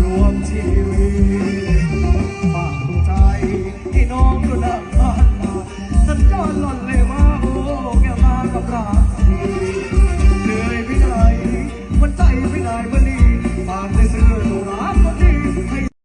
รวมชีวิตฝากใจที่น้องกรดับบ้านมาสัญจรหล่อนเลยว่าโอ้แกมากับราศีเหนื่อยไปไหนมันใจไปไหนบันนี้ฝากในส